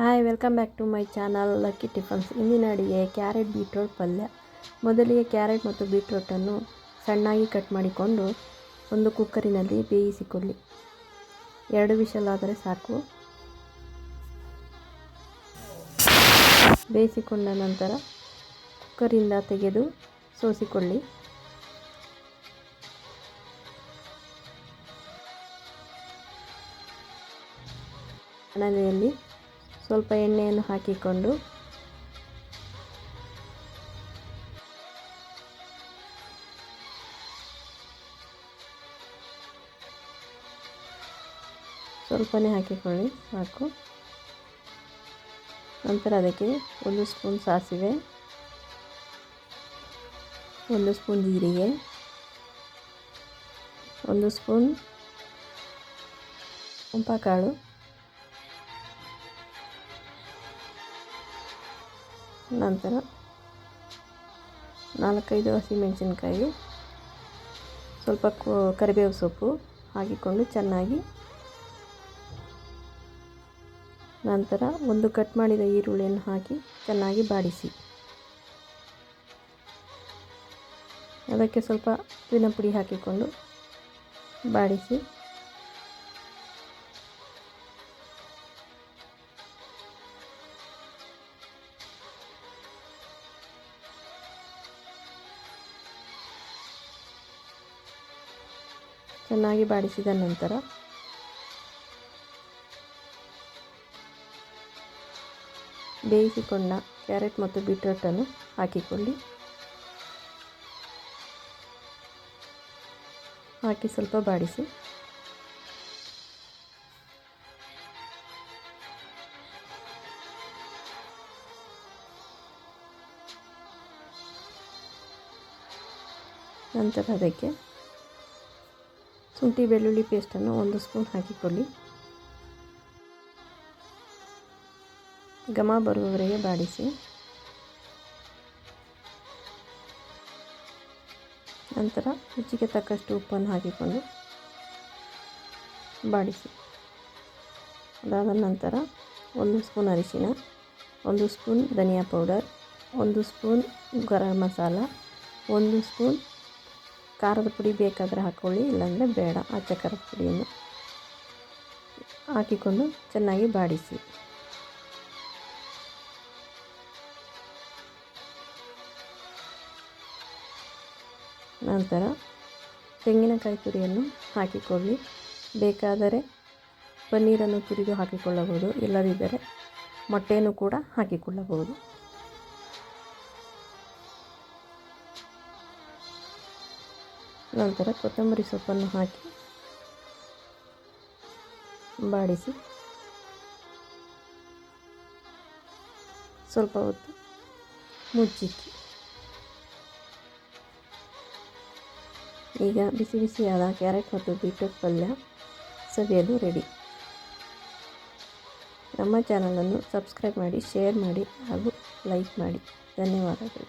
Hi welcome back to my channel lucky tiffins ಇಂದಿನ ಅಡಿಗೆ carrot beetroot ಪಲ್ಯ. ಮೊದಲಿಗೆ ಕ್ಯಾರೆಟ್ ಮತ್ತು ಬೀಟ್ರೋಟನ್ನು ಸಣ್ಣಾಗಿ ಕಟ್ ಮಾಡಿಕೊಂಡು ಒಂದು ಕುಕ್ಕರಿನಲ್ಲಿ ಬೇಯಿಸಿಕೊಳ್ಳಿ. ಎರಡು ವಿಷಲಾದರೆ ಸಾಕು. ಬೇಯಿಸಿಕೊಂಡ ನಂತರ ಕುಕ್ಕರಿಂದ ತೆಗೆದು ಸೋಸಿಕೊಳ್ಳಿ. ಬಾಣಲೆಯಲ್ಲಿ ಸ್ವಲ್ಪ ಎಣ್ಣೆಯನ್ನು ಹಾಕಿಕೊಂಡು ಸ್ವಲ್ಪನೇ ಹಾಕಿಕೊಳ್ಳಿ, ಸಾಕು. ನಂತರ ಅದಕ್ಕೆ ಒಂದು ಸ್ಪೂನ್ ಸಾಸಿವೆ, ಒಂದು ಸ್ಪೂನ್ ಜೀರಿಗೆ, ಒಂದು ಸ್ಪೂನ್ ಕಾಳು ನಂತರ ನಾಲ್ಕೈದು ಹಸಿಮೆಣಸಿನ್ಕಾಯಿ ಸ್ವಲ್ಪ ಕರಿಬೇವು ಸೊಪ್ಪು ಹಾಕಿಕೊಂಡು ಚೆನ್ನಾಗಿ ನಂತರ ಒಂದು ಕಟ್ ಮಾಡಿದ ಈರುಳ್ಳಿಯನ್ನು ಹಾಕಿ ಚೆನ್ನಾಗಿ ಬಾಡಿಸಿ. ಅದಕ್ಕೆ ಸ್ವಲ್ಪ ಉಪ್ಪಿನ ಪುಡಿ ಹಾಕಿಕೊಂಡು ಬಾಡಿಸಿ. ಚೆನ್ನಾಗಿ ಬಾಡಿಸಿದ ನಂತರ ಬೇಯಿಸಿಕೊಂಡ ಕ್ಯಾರೆಟ್ ಮತ್ತು ಬೀಟ್ರೋಟನ್ನು ಹಾಕಿಕೊಳ್ಳಿ. ಹಾಕಿ ಸ್ವಲ್ಪ ಬಾಡಿಸಿ. ನಂತರ ಅದಕ್ಕೆ ಶುಂಠಿ, ಬೆಳ್ಳುಳ್ಳಿ ಪೇಸ್ಟನ್ನು ಒಂದು ಸ್ಪೂನ್ ಹಾಕಿಕೊಳ್ಳಿ. ಘಮ ಬರುವವರೆಗೆ ಬಾಡಿಸಿ. ನಂತರ ರುಚಿಗೆ ತಕ್ಕಷ್ಟು ಉಪ್ಪನ್ನು ಹಾಕಿಕೊಂಡು ಬಾಡಿಸಿ. ಅದಾದ ನಂತರ ಒಂದು ಸ್ಪೂನ್ ಅರಿಶಿನ ಒಂದು ಸ್ಪೂನ್ ಧನಿಯಾ ಪೌಡರ್, ಒಂದು ಸ್ಪೂನ್ ಗರಂ ಮಸಾಲ, ಒಂದು ಸ್ಪೂನ್ ಖಾರದ ಪುಡಿ ಬೇಕಾದರೆ ಹಾಕ್ಕೊಳ್ಳಿ ಇಲ್ಲಾಂದರೆ ಬೇಡ. ಆಚೆ ಖಾರದ ಪುಡಿಯನ್ನು ಹಾಕಿಕೊಂಡು ಚೆನ್ನಾಗಿ ಬಾಡಿಸಿ. ನಂತರ ತೆಂಗಿನಕಾಯಿ ತುರಿಯನ್ನು ಹಾಕಿಕೊಳ್ಳಿ. ಬೇಕಾದರೆ ಪನ್ನೀರನ್ನು ತುರಿದು ಹಾಕಿಕೊಳ್ಳಬಹುದು, ಇಲ್ಲದಿದ್ದರೆ ಮೊಟ್ಟೆಯನ್ನು ಕೂಡ ಹಾಕಿಕೊಳ್ಳಬಹುದು. ನಂತರ ಕೊತ್ತಂಬರಿ ಸೊಪ್ಪನ್ನು ಹಾಕಿ ಬಾಡಿಸಿ. ಸ್ವಲ್ಪ ಹೊತ್ತು ಮುಚ್ಚಿಕ್ಕಿ. ಈಗ ಬಿಸಿ ಬಿಸಿಯಾದ ಕ್ಯಾರೆಟ್ ಮತ್ತು ಬೀಟ್ರೂಟ್ ಪಲ್ಯ ಸವಿಯಲು ರೆಡಿ. ನಮ್ಮ ಚಾನಲನ್ನು ಸಬ್ಸ್ಕ್ರೈಬ್ ಮಾಡಿ, ಶೇರ್ ಮಾಡಿ ಹಾಗೂ ಲೈಕ್ ಮಾಡಿ. ಧನ್ಯವಾದಗಳು.